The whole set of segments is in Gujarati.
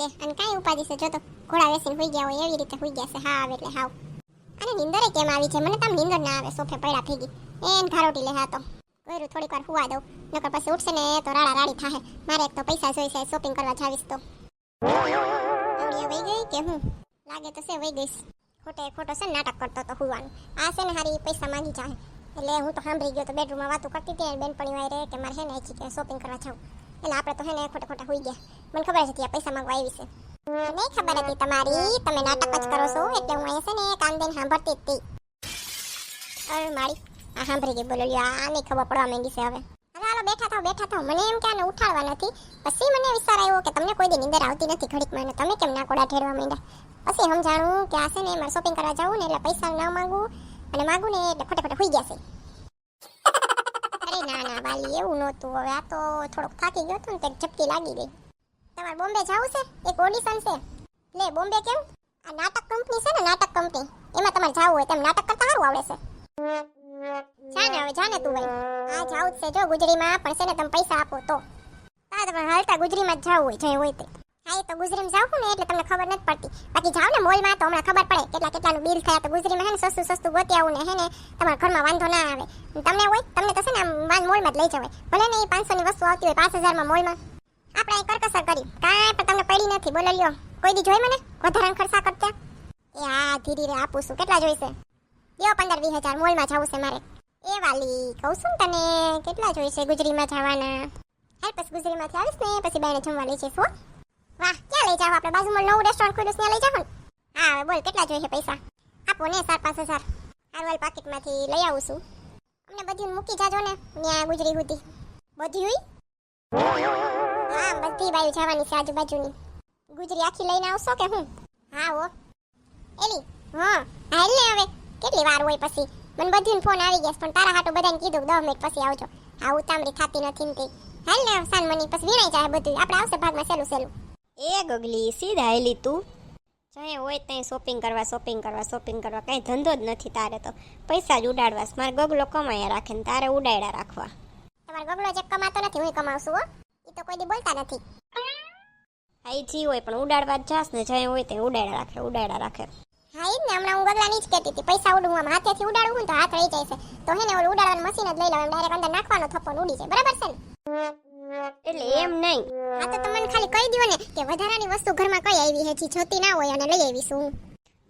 લે, અને કાંઈ ઉપાધિ છે? જો તો ઘોડા વેસીને હોઈ ગયા હોય, એવી રીતે હોઈ ગયા છે. હા એટલે હાવ. અને નીંદરે કેમ આવી છે? મને તમ નીંદર ના આવે, સોફે પડ્યા ભેગી એન ઘારોટી લે, હા તો. કર્યું, થોડીક વાર હુવા દઉં. નકર પછી ઉઠશે ને તો રાડા રાડી થાહે. મારે એક તો પૈસા જોઈશે શોપિંગ કરવા જાવીશ તો. આવડી વઈ ગઈ કે હું? લાગે તો છે, વઈ ગઈશ. ખોટે ખોટો છે નાટક કરતો તો હુવાનું. આ છે ને હારી પૈસા માંગી જાય એટલે હું તો સાંભળી ગયો તો બેડરૂમમાં વાતો કરતી હતી બેનપણી વાય રે કે મારે છે ને કે શોપિંગ કરવા જાઉં. એટલે આપણે તો હે ને ખોટા ખોટા હોઈ ગયા. મને ખબર છે ત્યાં પૈસા માંગવા આવી છે. મને ખબર હતી, તમારી તમે નાટક જ કરો છો, એટલે હું અહીંયા છે ને કાન દઈને સાંભળતી હતી. અરે મારી, આ સાંભળી ગઈ, બોલો આને ખબર પડવા માંડી છે હવે. હાલો, બેઠા થાવ બેઠા થાવ મને એમ કે આને ઉઠાડવા નથી. પછી મને વિચાર આવ્યો કે તમને કોઈ દી નીંદર આવતી નથી ઘડીકમાં અને તમે કેમ નાકોડા ઠેરવા માંડ્યા? પછી સમજાણું કે આ છે ને, મારે શોપિંગ કરવા જવું ને, એટલે પૈસા ના માંગુ. અને માંગુ ને એટલે ખોટે હોઈ ગયા છે. અરે ના ના, બાલી, એવું નહોતું. હવે આ તો થોડોક થાકી ગયો હતો ને, તે ઝપકી લાગી ગઈ. તમારે બોમ્બે જવું છે? એક ઓડિશન છે. લે, બોમ્બે કેમ? આ નાટક કંપની છે ને, નાટક કંપની એમાં તમારે જવું હોય તેમ નાટક કરતા સારું આવડે છે. જાને હવે જાને તું ભાઈ. આ જાવું છે જો ગુજરીમાં, પણ છે ને તમે પૈસા આપો તો. તમારે હાલતા ગુજરીમાં જ જવું હોય જઈ હોય તે. હા, એ તો ગુજરીમાં જાવ ને, એટલે તમને ખબર નથી પડતી. બાકી જાવ ને મોલમાં, તો હમણાં ખબર પડે કેટલા કેટલાનું બિલ થયા તો ગુજરીમાં હે ને, સસ્તું સસ્તું ગોતી આવું ને, હે ને, તમારા ઘરમાં વાંધો ના આવે. તમને હોય, તમને તો છે ને, આમ મોલમાં જ લઈ જવાય. ભલે ને એ પાંચસો ની વસ્તુ આવતી હોય, પાંચ હજારમાં મોલમાં. આપણે અહીં કરકસર કરી. કાંઈ પણ તમને પડી નથી. બોલો લ્યો. કોઈ દી જોઈ મને? વધારાના ખર્ચા કરતા? એ હા ધીરે ધીરે આપું છું. કેટલા જોઈશે? લ્યો પંદર વીસ હજાર. મોલમાં જવું છે મારે. એ વાલી, કહું છું તને, કેટલા જોઈશે ગુજરીમાં જવાના? હાલ પછી ગુજરીમાંથી આવીશ ને, પછી બેને જમવા લઈ જઈશું હો. વાહ, ક્યાં લઈ જાવ આપણે બાજુમાં નવું રેસ્ટોરન્ટ ખોલ્યું ત્યાં લઈ જાવ ને. હા બોલ, કેટલા જોઈએ પૈસા? આપો ને, ચાર, પાંચ હજાર. હારવાલ પાકીટમાંથી લઈ આવું છું. અમને બધું મૂકી જાજો ને ત્યાં ગુજરી સુધી બધું હા બધી બાજુ જવાની છે આજુબાજુની. ગુજરી આખી લઈને આવશો કે હું? હા હો. એલી હા હાલ ને હવે. કેટલી વાર હોય પછી? મને બધીને ફોન આવી ગયા પણ તારા હાટો બધાને કીધું દસ મિનિટ પછી આવજો. આ ઉતામળી થાતી નથી ને હાલ ને સાન મની પછી વીણાઈ જાય બધું આપણે આવશે ભાગમાં સહેલું સહેલું એ ગગલી સીધા હેલી તું. જય હોય ત્યાં શોપિંગ કરવા શોપિંગ કરવા શોપિંગ કરવા. કાંઈ ધંધો જ નથી તારે તો. પૈસા જ ઉડાડવા મારે ગગલો કમાયા રાખે ને તારે ઉડાડ્યા રાખવા. તમારો ગગલો જે કમાતો નથી હું કમાવશું હો. તો કોઈ દી બોલતા નથી. હા જી હોય પણ ઉડાડવા જાસ ને જાય હોય તે ઉડાડ્યા રાખે ઉડાડ્યા રાખે. હા એ જ ને હમણાં હું ગગલાની જ કહેતી હતી પૈસા ઉડું આમ હાથેથી ઉડાડવું ને તો હાથ રહી જાય છે. તો હે ને ઓલું ઉડાડવાનું મશીન જ લઈ લઉં ડાયરેક્ટ અંદર નાખવાનો થપ્પો ઉડી જાય. બરાબર છે ને? એટલે એમ નહીં. આ તો તમને ખાલી કહી દો ને કે વધારાની વસ્તુ ઘરમાં કઈ આવી જે જોતી ના હોય અને લઈ આવીશું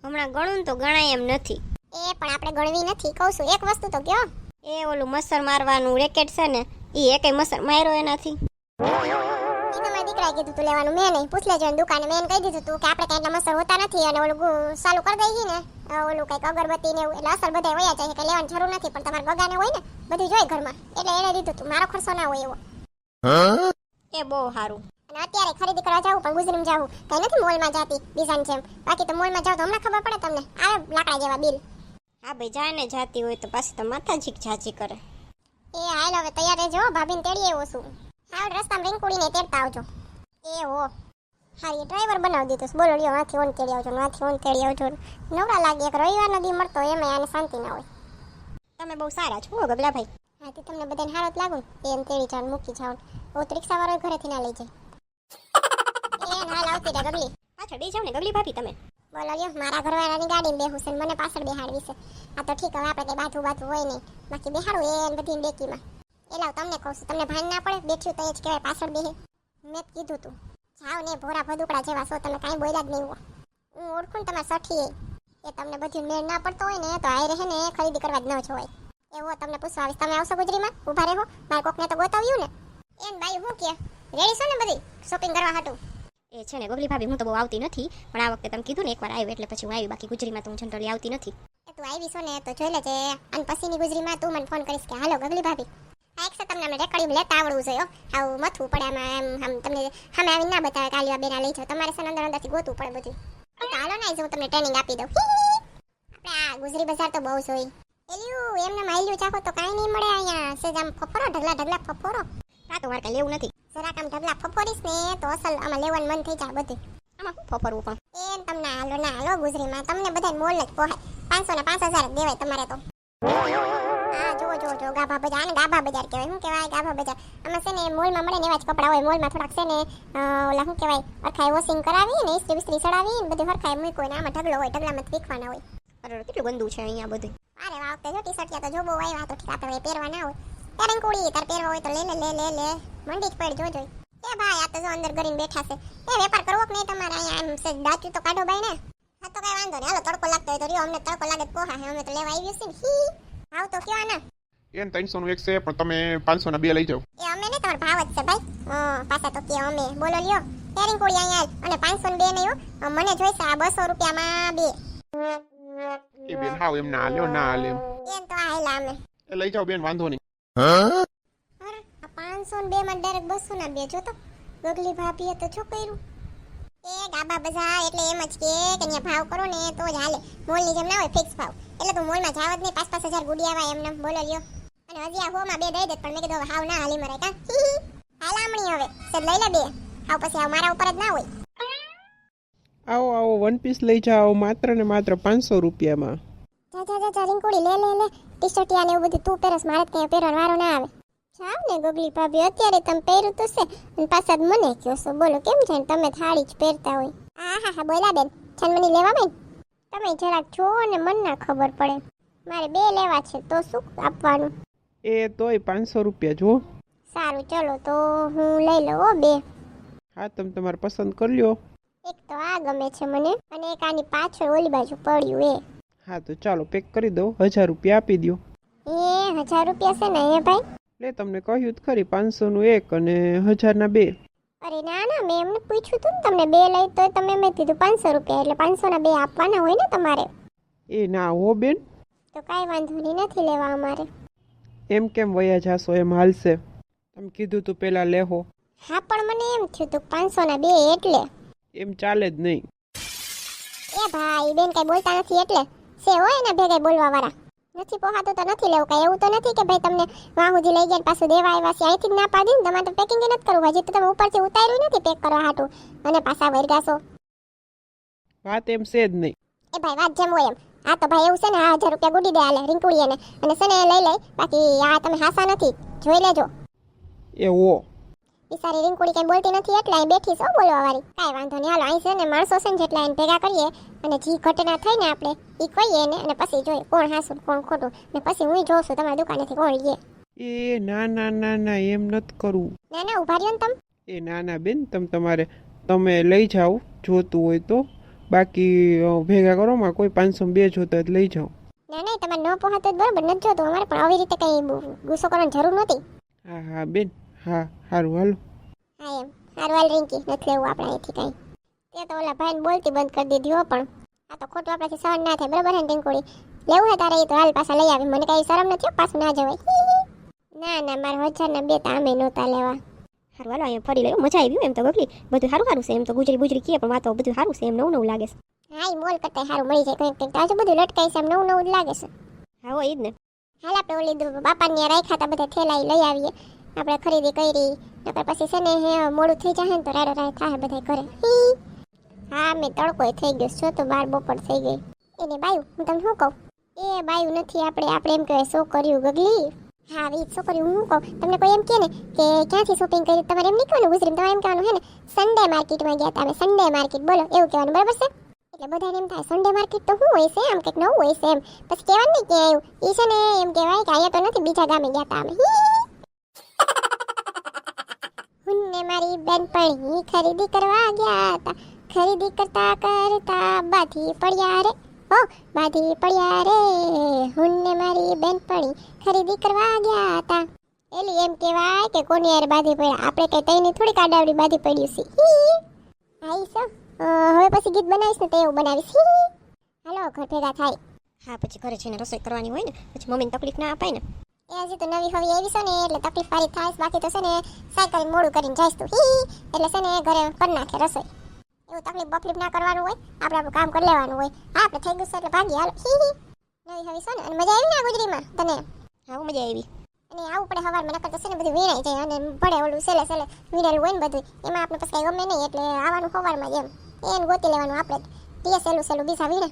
હમણાં ગણું તો ગણાય એમ નથી. એ પણ આપણે ગણવી નથી કહું છું એક વસ્તુ તો કયો. એ ઓલું મસર મારવાનું રેકેટ છે ને એ એકે મસર માર્યો એનાથી. દીકરાએ કીધું તું લેવાનું મેં નહીં પૂછ લેજો ને દુકાને. મેં કહી દીધું તું કે આપણે કઈ એટલા મસર હોતા નથી અને ઓલું ચાલુ કરી દઈએ ને ઓલું કંઈક અગરબત્તી ને એવું એટલે અસર બધા વયા જાય કે લેવાની જરૂર નથી પણ તમારે ગગાને હોય ને બધું જોઈ ઘરમાં. એટલે એને દીધું તું મારો ખર્ચો ના હોય એવો. એ બહુ સારું અને અત્યારે ખરીદી કરવા જાવું પણ ગુજરીમ જાવું. કઈ નથી મોલમાં જાતી બીજાની જેમ. બાકી તો મોલમાં જાવ તો હમણાં ખબર પડે તમને. આવે લાકડા જેવા બિલ. હા ભાઈ જાય ને જાતી હોય તો પાછી તો માથાજી જાજી કરે. એ હાલ હવે તૈયાર રહેજો ભાભીને તેડી આવ્યો છું. હાલ રસ્તામાં રીંકુડીને તેડતા આવજો. એ હો. હારી ડ્રાઈવર બનાવી દીધો બોલો લ્યો આથી ઓન તેડી આવજો આથી ઓન તેડી આવજો નવરા લાગે એક રવિવાર દી મળતો એમાં આને શાંતિ ના હોય. તમે બહુ સારા છો હો ગગલા ભાઈ હા તે તમને બધાને હારો જ લાગુ એમ તેડી જાવ મૂકી જાવ ઓ તો રિક્ષા વાળો ઘરેથી ના લઈ જાય. એ હાલ આવતી રે ગગલી. પાછળ બે જાવ ને ગગલી ભાભી તમે. બોલો લ્યો મારા ઘરવાળાની ગાડીમાં બેહું છે મને પાછળ બેહાડવી છે. આ તો ઠીક હવે આપણે કઈ બાથું બાથું હોય નહીં. બાકી બેહાડું એ બધી ડેકીમાં એ લાવ તમને કહું છું તમને ભાન ના પડે? બેઠ્યું તો એ જ કહેવાય પાછળ બેહે. મેં જ કીધું તું જાઓ ને ભોરા ભદુકડા જેવા છો તમે કાંઈ બોલ્યા જ નહીં હો હું ઓળખું ને તમારા સઠીએ એ તમને બધું મેળ ના પડતો હોય ને તો આઈ રહે ને ખરીદી કરવા જ ન જોવાય. એવો તમને પૂછવા આવીશ તમે આવશો ગુજરીમાં? ઊભા રહો મારે કોકને તો ગોતાવ્યું ને. એમ બાઈ હું કે? રેડી છો ને બધી? શોપિંગ કરવા હાટું? એ છે ને ગોગલી ભાભી હું તો બહુ આવતી નથી પણ આ વખતે તમે કીધું ને એકવાર આવ્યું એટલે પછી હું આવી બાકી ગુજરીમાં તો હું જનરલી આવતી નથી. તું આવી છો ને તો જોઈ લેજે. અને પછીની ગુજરીમાં તું મને ફોન કરીશ કે હાલો ગગલી ભાભી. આ એક છે તમને અમે રેકડી લેતા આવડવું જોઈએ આવું મથવું પડે આમાં એમ, આમ તમને સામે આવીને ના બતાવે કે આલિયા બેના લઈ જાઓ. તમારે સન અંદર અંદરથી ગોતવું પડે બધું. તો ને હું તમને ટ્રેનિંગ આપી દઉં. આપણે આ ગુજરી બજાર તો બહુ જોઈ. એલ્યું, એમને માયલ્યું ચાખો તો કાંઈ નહીં મળે અહીંયા. સેજ આમ ફફોરો, ઢગલા ઢગલા ફફોરો. આ તો મારે લેવું નથી. જરાક આમ ઢગલા ફફોરીશ ને, તો અસલ આમાં લેવાનું મન થઈ જાય બધું. આમાં શું ફફરવું પણ? એમ તમને હાલો, ના, હાલો, ગુજરીમાં. તમને બધા મોલ જ પોહાય. પાંચસો ને પાંચ હજાર દેવાય તમારે તો. હા જુઓ જો જો ગાભા બજાર આને ગાભા બજાર કહેવાય. શું કહેવાય? ગાભા બજાર. આમાં છે ને મોલમાં મળે ને એવા જ કપડાં હોય. મોલમાં થોડાક છે ને ઓલા શું કહેવાય? હરખાય વોશિંગ કરાવી ને ઇસ્ત્રી વિસ્ત્રી સડાવી ને બધું હરખાય મૂક્યું ને આમાં ઢગલો હોય ઢગલામાં વીખવાના હોય. અરે કેટલું ગંદુ છે અહીંયા બધું. અરે વાહ વખતે જો ટી શર્ટ તો જોબો આવ્યા તો ઠીક આપણે પહેરવા ના હોય. ત્યારે કુડી તાર પહેરવા હોય તો લે લે લે લે લે. મંડી જ પડ જોજો એ ભાઈ આ તો જો અંદર કરીને બેઠા છે. એ વેપાર કરવો કે નહીં તમારે? અહીંયા આમ છે દાચું તો કાઢો ભાઈ ને હા તો કઈ વાંધો નહીં. હાલો તડકો લાગતો હોય તો રહ્યો. અમને તડકો લાગે તો પોહા અમે તો લેવા આવ્યું છે ને. હી. આવ તો કયો ને એમ ત્રણસો નું એક છે પણ તમે પાંચસો ના બે લઈ જાઓ. એ અમે ને તમારો ભાવ જ છે ભાઈ. હા પાછા તો કે અમે. બોલો લ્યો. તેરિંગ કુડી અહીંયા અને પાંચસો ને બે નહીં હો. મને જોઈશે આ બસો રૂપિયામાં બે. એ બેન હાવ એમ ના લ્યો ના લે એમ. તો આ હેલા અમે. એ લઈ જાઓ બેન વાંધો નહીં. અરે આ પાંચસો ને બે માં ડાયરેક્ટ બસો ના બે. જો તો ગગલી ભાભીએ તો શું કર્યું. એ ગાબા બજા એટલે એમ જ કે કે અહીંયા ભાવ કરો ને તો જ હાલે. મોલની જેમ ના હોય ફિક્સ ભાવ. એટલે તું મોલમાં જાવ જ નહીં. પાંચ પાંચ હજાર ગુડી આવા એમને. બોલો લ્યો. અને હજી આ હોમાં બે દઈ દે પણ મેં કીધું હવે ના હાલી મરાય કા? હાલ આમણી હવે. સર લઈ લે બે. હાવ પછી આવ મારા ઉપર જ ના હોય. આવો આવો વન પીસ લઈ જાઓ માત્ર ને માત્ર પાંચસો રૂપિયામાં. જા જા જા જા રીંકુડી લે લે લે. ટી શર્ટ ને એવું બધું તું પહેરસ મારે ત્યાં પહેરવાનો વારો ના આવે. જાવ ને ગગલી ભાભી અત્યારે તમે પહેર્યું તો છે. અને પાછા મને કહો છો. બોલો કેમ છે તમે થાળી જ પહેરતા હોય. હા હા હા બોલા બેન. છનમની લેવા બેન તમે જરાક જોવો ને મને ના ખબર પડે. મારે બે લેવા છે તો શું આપવાનું? એ તોય પાંચસો રૂપિયા જુઓ. સારું ચલો તો હું લઈ લઉં હો બે. હા તમે તમારે પસંદ કરી લ્યો. એક તો આ ગમે છે મને અને એક આની પાછળ ઓલી બાજુ પડ્યું એ. હા તો ચાલો પેક કરી દો હજાર રૂપિયા આપી દો એ હજાર રૂપિયા છે ને એ ભાઈ? લે તમને કહ્યું જ ખરી પાંચસોનું એક અને હજારના બે. અરે ના ના મેં એમને પૂછ્યું હતું ને તમને બે લઈ તો તમે મેં કીધું પાંચસો રૂપિયા એટલે પાંચસો ના બે આપવાના હોય ને તમારે. એ ના હો બેન. તો કાંઈ વાંધો નહીં નથી લેવા અમારે. એમ કેમ વયા જાશો એમ હાલશે. તમે કીધું તું પહેલાં લેહો. હા પણ મને એમ થયું હતું પાંચસો ના બે એટલે. એમ ચાલે જ નહીં. એ ભાઈ બેન કઈ બોલતા નથી એટલે. સે હોય ને ભેગા બોલવા વાળા નથી પોહાતું તો નથી લેવું કઈ એવું તો નથી કે ભાઈ તમને વાહ સુધી લઈ ગયા પાછું દેવા આવ્યા છે અહીંથી જ ના પાડી ને તમારે તો પેકિંગ નથી કરવું. હજી તો તમે ઉપરથી ઉતાર્યું નથી પેક કરવા હાટું. અને પાછા વરગાશો વાત એમ છે જ નહીં. એ ભાઈ વાત જેમ હોય એમ. આ તો ભાઈ એવું છે ને આ હજાર રૂપિયા ગુડી દે આલે રિંકુડીએ અને છે ને લઈ લઈ બાકી આ તમે હાસા નથી. જોઈ લેજો. એ હો સારી રીંકુડી કઈ બોલતી નથી એટલે અહીં બેઠી છો બોલવા વાળી કાંઈ વાંધો નહીં હાલો અહીં છે ને માણસો છે ને જેટલા એને ભેગા કરીએ અને જે ઘટના થઈ ને આપણે એ કહીએ ને અને પછી જોઈએ કોણ હાસું કોણ ખોટું. ને પછી હું જોઉં છું તમારી દુકાનેથી કોણ લે. એ ના ના ના ના એમ નથી કરવું ના ના ઊભા રહ્યો ને તમ. એ ના ના બેન તમ તમારે તમે લઈ જાઓ જોતું હોય તો. બાકી ભેગા ભેગા કરોમાં કોઈ પાંચસો બે જોતા જ લઈ જાઓ. ના ના તમારે ન પહોંચતો બરાબર નથી જોતું અમારે પણ આવી રીતે કઈ ગુસ્સો કરવાની જરૂર નહોતી. હા હા બેન. હા સારું હાલો. હા એમ. હારું હાલ રિંકી. નથી લેવું આપણે અહીંથી કાંઈ. તે તો ઓલા ભાઈને બોલતી બંધ કરી દીધી હો પણ. આ તો ખોટું આપણાથી સહન ના થાય. બરાબર હે ને રિંકુડી લેવું હે તારે એ તો હાલ પાછા લઈ આવી. મને કઈ શરમ નથી પાછું ના જવાય. ના ના મારા હજાર ના બે તામે નહોતા લેવા. સારું હાલો અહીંયા ફરી લઉં મજા આવી એમ તો ગગલી. બધું સારું સારું છે એમ તો. ગુજરી ગુજરી કીએ પણ વાતો બધું સારું છે એમ નવું નવું લાગે છે. હા એ મોલ કરતા સારું મળી જાય કંઈક કંઈક આજુ બધું લટકાય છે એમ નવું નવું જ લાગે છે. હા હો એ જ ને. હાલ આપણે ઓલી બાપાની રાખ્યા હતા બધા થેલા લઈ આવીએ. આપણે ખરીદી કરી, નકર પછી છે ને મોડું થઈ જાય ને તો રાડો રાડ થાય બધા ઘરે. હા. મેં તડકો થઈ ગયો છો તો બાર બપોર થઈ ગઈ. એને બાયું, હું તમને શું કહું? એ બાયું નથી આપણે આપણે એમ કહેવાય, શું કર્યું ગગલી? હા શું કર્યું, હું કહું? તમને કોઈ એમ કહે ને કે ક્યાંથી શોપિંગ કરી, તમારે એમ નહીં કહેવાનું ગુજરીમાં તમારે એમ કહેવાનું હે ને સન્ડે માર્કેટમાં ગયા હતા સન્ડે માર્કેટ બોલો, એવું કહેવાનું, બરાબર છે? એટલે બધાને એમ થાય સન્ડે માર્કેટ તો શું હોય છે આમ કંઈક નવું હોય છે એમ. પછી કહેવાનું નહીં કે આવ્યું એ છે ને એમ કહેવાય કે અહીંયા તો નથી, બીજા ગામે ગયા હતા અમે. હુન્ને મારી બેનપણી ખરીદી કરવા ગયા હતા. ખરીદી કરતા કરતા બાધી પડ્યા રે. ઓ, બાધી પડ્યા રે. હુન્ને મારી બેનપણી ખરીદી કરવા ગયા હતા. એલી એમ કહેવાય કે કોની યાર બાધી પડ્યા? આપણે કઈ તઈને થોડીક કાડાવડી બાધી પડ્યું છે. હી. છો હવે પછી ગીત બનાવીશ ને તો એવું બનાવીશ. હાલો, ઘર ભેગા થાય. હા, પછી ઘરે જઈને રસોઈ કરવાની હોય ને, પછી મમ્મીને તકલીફ ના અપાય ને. એ હજી તો નવી હવી આવી છે ને એટલે તકલીફ વાળી થાય બાકી તો છે ને સાયકલ મોડું કરીને જઈશ તું. હી એટલે છે ને ઘરે કરી નાખે રસોઈ. એવું તકલીફ બકલીફ ના કરવાનું હોય આપણે આપણું કામ કરી લેવાનું હોય. હા આપણે થઈ ગયું છે એટલે ભાગી હાલો. હી હી. નવી હવી છે ને અને મજા આવી ને ગુજરીમાં તને? હા મજા આવી. અને આવું પડે હવારમાં નકર તો છે ને બધું વીણાઈ જાય અને પડે ઓલું સેલે સેલે વીણેલું હોય ને બધું. એમાં આપણે પછી કઈ ગમે નહીં એટલે આવવાનું હવારમાં જ એમ. એને ગોતી લેવાનું આપણે. ટીએ સેલું સેલું બીજા વીણે.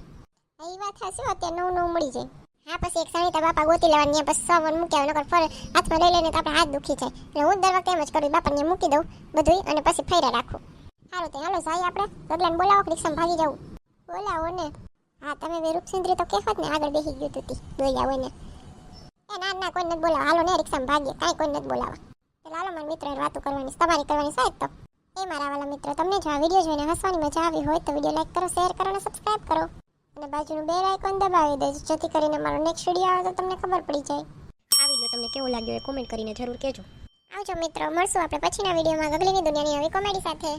એ વાત હશે અત્યારે નવું નવું મળી જાય. હા, પછી એક સણીતા બાપા ગોતી લેવાની, પછી સવન મૂકી આવે નકર ફરે હાથમાં લઈ લઈને તો આપણે હાથ દુખી જાય. એટલે હું દર વખતે એમ જ કરું, બાપાને મૂકી દઉં બધું અને પછી ફર્યા રાખું. સારું તો હાલો જાય આપણે, ગગલાને બોલાવો, રિક્ષામાં ભાગી જવું બોલાવો ને. હા, તમે બે રૂપસિંદ્રી તો કહેવત ને, આગળ બેસી ગયું તું આવો ને. એ ના ના, કોઈ નથી બોલાવા. હાલો ને, રિક્ષામાં ભાગીએ, કાંઈ કોઈ નથી બોલાવા. એટલે હાલો મારા મિત્ર વાતો કરવાની તમારી કરવાની સાહેબ તો. એ મારા વાલા મિત્રો, તમને જો આ વીડિયો જોઈને હસવાની મજા આવી હોય તો વીડિયો લાઈક કરો, શેર કરો અને સબસ્ક્રાઈબ કરો. અને બાજુનું બેલ આઇકોન દબાવી દેજો જેથી કરીને મારો નેક્સ્ટ વીડિયો આવે તો તમને ખબર પડી જાય. આ વીડિયો તમને કેવો લાગ્યો એ કોમેન્ટ કરીને જરૂર કહેજો. આવજો મિત્રો મળશું આપણે પછીના વિડીયોમાં ગગલીની દુનિયાની આવી કોમેડી સાથે.